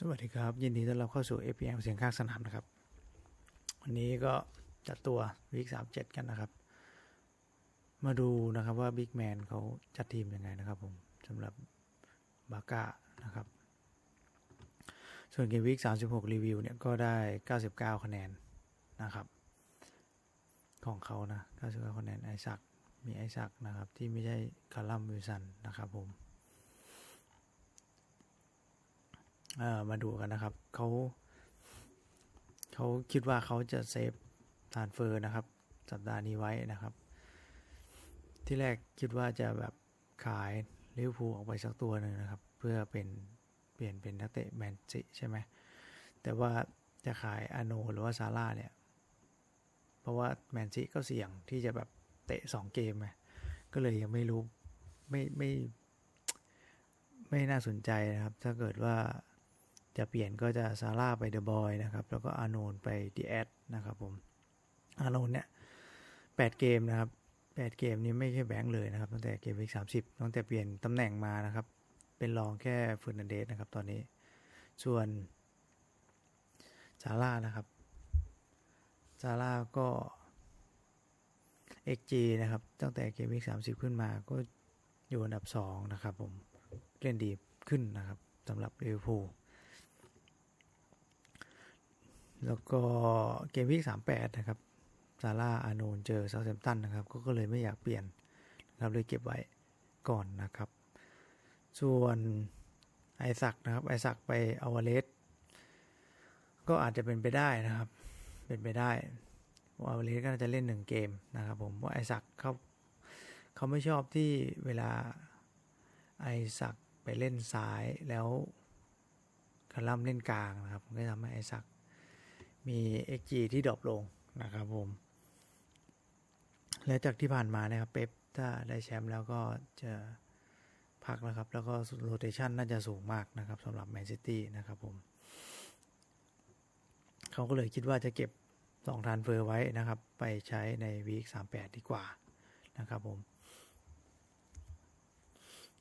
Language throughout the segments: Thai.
สวัสดีครับ ยินดีต้อนรับเข้าสู่ APM เสียงข้างสนามนะครับ วันนี้ก็จัดตัววีคสามเจ็ดกันนะครับ มาดูนะครับว่าบิ๊กแมนเขาจัดทีมยังไงนะครับผมสำหรับบาก้านะครับ ส่วนเกมวีคสามสิบหกรีวิวเนี่ยก็ได้เก้าสิบเก้าคะแนนนะครับ ของเขานะเก้าสิบเก้าคะแนนไอซักมีไอซักนะครับ ที่ไม่ใช่คาร์ลัมวิลสันนะครับผม เอ่อ มาดูกันนะครับเขาเขาคิดว่าเขาจะเซฟทานเฟอร์นะครับ สัปดาห์นี้ไว้นะครับ ที่แรกคิดว่าจะแบบขายลิเวอร์พูลออกไปสักตัวหนึ่งนะครับ เพื่อเป็นเปลี่ยนเป็นนักเตะแมนซีใช่ไหมแต่ว่าจะขายอโนหรือว่าซาร่าเนี่ย เพราะว่าแมนซีก็เสี่ยงที่จะแบบเตะสองเกมไงก็เลยยังไม่รู้ไม่ไม่ไม่น่าสนใจนะครับ ถ้าเกิดว่า จะเปลี่ยนก็จะซาร่าไปเดอะบอยนะครับ แล้วก็อาโนนไปดีแอดนะครับผมอาโนนเนี่ยแปดเกมนะครับแปดเกมนี้ไม่ใช่แบงค์เลยนะครับตั้งแต่เกมวีคสามสิบตั้งแต่เปลี่ยนตำแหน่งมานะครับ เป็นรองแค่เฟอร์นันเดสนะครับตอนนี้ ส่วนซาร่านะครับซาร่าก็ XG นะครับ ตั้งแต่เกมวีคสามสิบขึ้นมาก็อยู่อันดับสองนะครับผมเล่นดีขึ้นนะครับสำหรับลิเวอร์พูล แล้วก็เกมวีคสามแปดนะครับ ซาร่า อาโนน เจอเซาท์แฮมตันนะครับ ก็เลยไม่อยากเปลี่ยนนะครับเลยเก็บไว้ก่อนนะครับ ส่วนไอซักนะครับ ไอซักไปอวาเลสก็อาจจะเป็นไปได้นะครับ เป็นไปได้ว่าอวาเลสก็น่าจะเล่นหนึ่งเกมนะครับผมว่าไอซักเขาเขาไม่ชอบที่เวลาไอซักไปเล่นซ้ายแล้วคารัมเล่นกลางนะครับก็ทำให้ไอซัก มี XG ที่ดรอปลงนะครับผม และจากที่ผ่านมานะครับเป๊ปถ้าได้แชมป์แล้วก็จะพักแล้วครับ แล้วก็โรเตชันน่าจะสูงมากนะครับสำหรับแมนซิตี้นะครับผม เขาก็เลยคิดว่าจะเก็บ2ทานเฟอร์ไว้นะครับ ไปใช้ในวีค38ดีกว่านะครับผม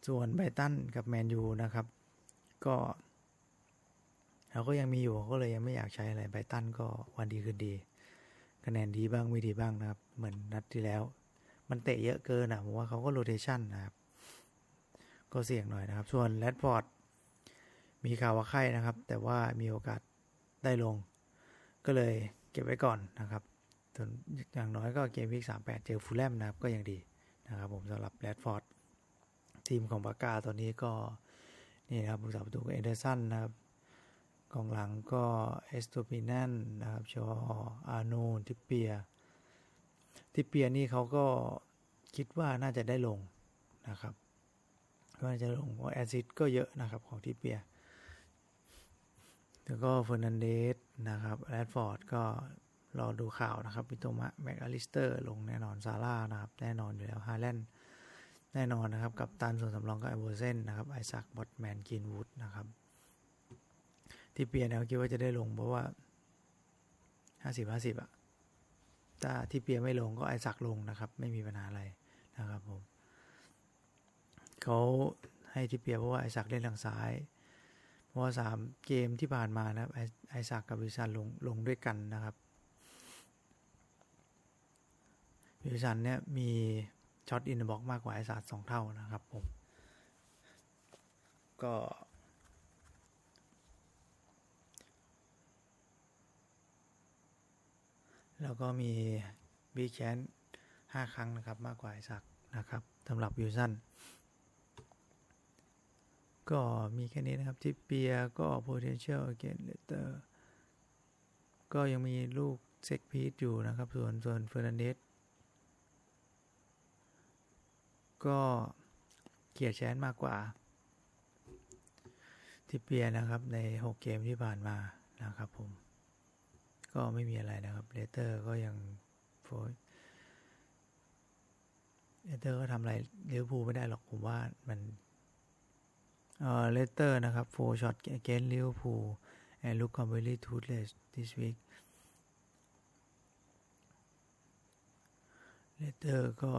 ส่วนไบรตันกับแมนยูนะครับ ก็ เราก็ยังมีอยู่ก็เลยยังไม่อยากใช้อะไรไบตันก็วันดีคืนดี คะแนนดีบ้างไม่ดีบ้างนะครับ เหมือนนัดที่แล้ว มันเตะเยอะเกินอะผมว่าเขาก็โรเทชันนะครับ ก็เสี่ยงหน่อยนะครับ ส่วนแรดฟอร์ดมีข่าวว่าไข้นะครับ แต่ว่ามีโอกาสได้ลง ก็เลยเก็บไว้ก่อนนะครับส่วนอย่างน้อยก็เกมวิกสามแปดเจอฟูลแลมนะครับก็ยังดีนะครับผมสำหรับแรดฟอร์ดทีมของบากาตอนนี้ก็นี่นะครับผู้สาประตูเอเดอร์สันนะครับ กองหลังก็เอสโตปินันนะครับชออาโนทิเปีย ทิเปียนี่เขาก็คิดว่าน่าจะได้ลงนะครับก็น่าจะลงเพราะแอซิดก็เยอะนะครับของทิเปีย แล้วก็เฟอร์นันเดสนะครับแรดฟอร์ดก็รอดูข่าวนะครับพิโตมะแม็กอลิสเตอร์ลงแน่นอนซาร่านะครับ แน่นอนอยู่แล้วฮาแลนด์แน่นอนนะครับ กับตันส่วนสำรองก็ไอโบเซนนะครับไอซักบอตแมนกินวูดนะครับ ที่เปลี่ยนเนี่ยคิดว่าจะได้ลง เพราะว่าห้าสิบห้าสิบอะถ้าที่เปลี่ยนไม่ลงก็ไอซักลงนะครับ ไม่มีปัญหาอะไรนะครับผมเขาให้ที่เปลี่ยนเพราะว่าไอซักเล่นทางซ้าย เพราะว่าสามเกมที่ผ่านมานะครับไอไอซักกับวิชันลงลงด้วยกันนะครับวิชันเนี่ยมีช็อตอินบ็อกมากกว่าไอซักสองเท่านะครับผมก็ แล้วก็มีบีแคนห้าครั้งนะครับมากกว่าไอซักนะครับสำหรับวิวสันก็มีแค่นี้นะครับที่เปียก็ potential again later ก็ยังมีลูกเซ็กพีทอยู่นะครับ ส่วนส่วนเฟอร์นันเดสก็เกียร์แชนมากกว่าที่เปียนะครับใน 6 เกมที่ผ่านมานะครับผม ก็ไม่มีอะไรนะครับเลเตอร์ก็ยังโฟเลเตอร์ก็ทำอะไรเลี้ยวภูไม่ได้หรอกผมว่ามันเอ่อเลเตอร์นะครับโฟช็อตเกนเลี้ยวภู and look completely toothless this week เลเตอร์ก็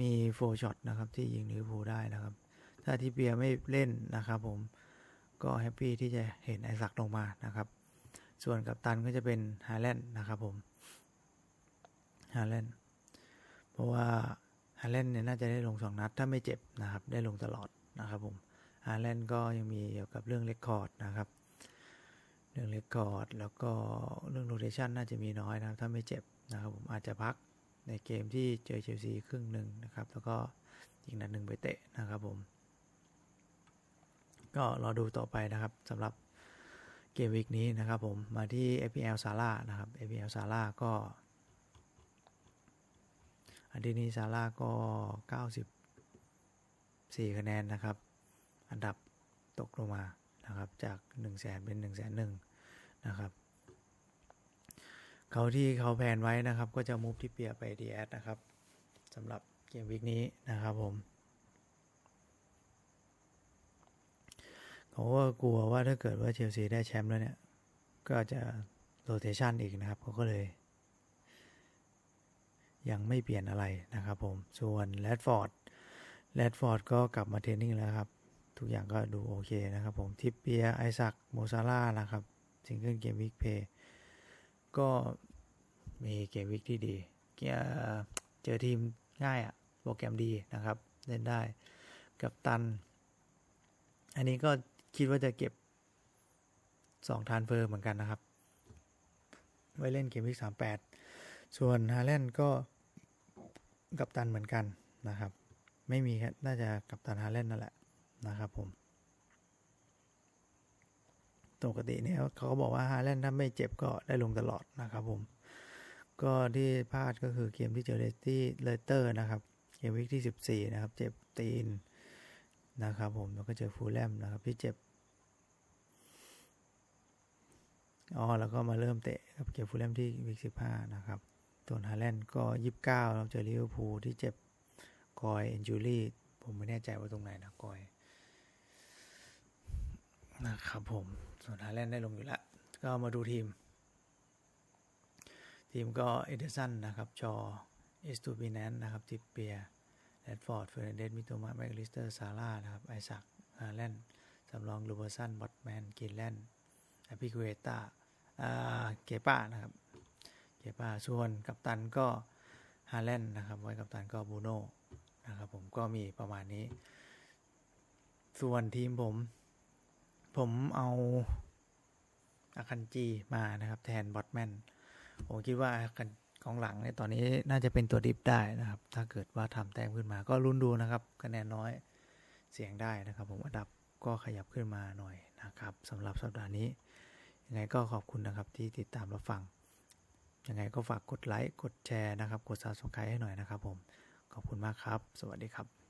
มีโฟช็อตนะครับ ที่ยิงลิเวอร์พูลได้นะครับ ถ้าที่เปียไม่เล่นนะครับผมก็แฮปปี้ที่จะเห็นไอซักลงมานะครับ ส่วนกัปตันก็จะเป็นฮาแลนด์นะครับผมฮาแลนด์เพราะว่าฮาแลนด์เนี่ยน่าจะได้ลงสองนัดถ้าไม่เจ็บนะครับ ได้ลงตลอดนะครับผมฮาแลนด์ก็ยังมีเกี่ยวกับเรื่องเรคคอร์ดนะครับ เรื่องเรคคอร์ดแล้วก็เรื่องโรเ t ชันน่าจะมีน้อยนะครับ ถ้าไม่เจ็บนะครับผมอาจจะพักในเกมที่เจอเชลซีครึ่งหนึ่งนะครับ แล้วก็อีกนัดหนึ่งไปเตะนะครับผม ก็รอดูต่อไปนะครับสำหรับ เกมวีคนี้นะครับผมมาที่ FPL ซาร่านะครับ FPL ซาร่าก็อันที่นี้ซาร่าก็ 94 คะแนนนะครับ อันดับตกลงมานะครับ จาก 1 0 0 0 0แสนเป็น 1 0 0 0 0 0หนึ่งนะครับ เขาที่เขาแผนไว้นะครับ ก็จะมูฟที่เปียไปดีแอดนะครับสำหรับเกมวีคนี้นะครับผม เขาก็กลัวว่าถ้าเกิดว่าเชลซีได้แชมป์แล้วเนี่ย ก็จะโรเ t ชันอีกนะครับเขาก็เลย ยังไม่เปลี่ยนอะไรนะครับผม ส่วนแรดฟอร์ดแรดฟอร์ดก็กลับมาเทรนนิ่งแล้วครับ ทุกอย่างก็ดูโอเคนะครับผม ทิปเปียไอซักโมซาร่านะครับซิงเกิลเกมวิกเพย์ก็มีเกมวิกที่ดีเกียร์เจอทีมง่ายอะโปรแกรมดีนะครับ เล่นได้กับตัน อันนี้ก็ คิดว่าจะเก็บสองทานเฟอร์เหมือนกันนะครับ ไว้เล่นเกมวิกสามแปดส่วนฮาแลนด์ก็กับตันเหมือนกันนะครับ ไม่มีครับน่าจะกับตันฮาแลนด์นั่นแหละนะครับผมปกติเนี่ยเขาก็บอกว่าฮาแลนด์ถ้าไม่เจ็บก็ได้ลงตลอดนะครับผม ก็ที่พลาดก็คือเกมที่เจอเลสตี้เลเตอร์นะครับ เกมวิกที่ 14 นะครับ เจ็บตีน นะครับผมแล้วก็เจอฟูลแลมนะครับที่เจ็บอ๋อแล้วก็มาเริ่มเตะกับเกมฟูลแลมที่วิก15นะครับส่วนฮาแลนด์ก็29เราเจอลิเวอร์พูลที่เจ็บกอยเอนจูรี่ผมไม่แน่ใจว่าตรงไหนนะกอยนะครับผมส่วนฮาแลนด์ได้ลงอยู่แล้วก็มาดูทีม ทีมก็เอเดอร์สันนะครับชอเอสตูบิแนนนะครับทิปเปีย แรดฟอร์ดเฟอร์นันเดสมิโตมาแมคลิสเตอร์ซาร่านะครับไอซักฮาแลนด์สำรองลูเบอร์สันบอตแมนกินแลนด์อพิเกเตาเกป้านะครับเกป้าส่วนกัปตันก็ฮาแลนด์นะครับไว้กัปตันก็บูโน่นะครับผมก็มีประมาณนี้ ส่วนทีมผม ผมเอาอาคันจีมานะครับ แทนบอทแมนผมคิดว่าอาคัน กองหลังเนี่ยตอนนี้น่าจะเป็นตัวดิฟได้นะครับ ถ้าเกิดว่าทำแต้มขึ้นมา ก็ลุ้นดูนะครับคะแนนน้อยเสียงได้นะครับ ผมอันดับก็ขยับขึ้นมาหน่อยนะครับสำหรับสัปดาห์นี้ยังไงก็ขอบคุณนะครับที่ติดตามรับฟังยังไงก็ฝากกดไลค์กดแชร์นะครับ กด subscribe ให้หน่อยนะครับผมขอบคุณมากครับ สวัสดีครับ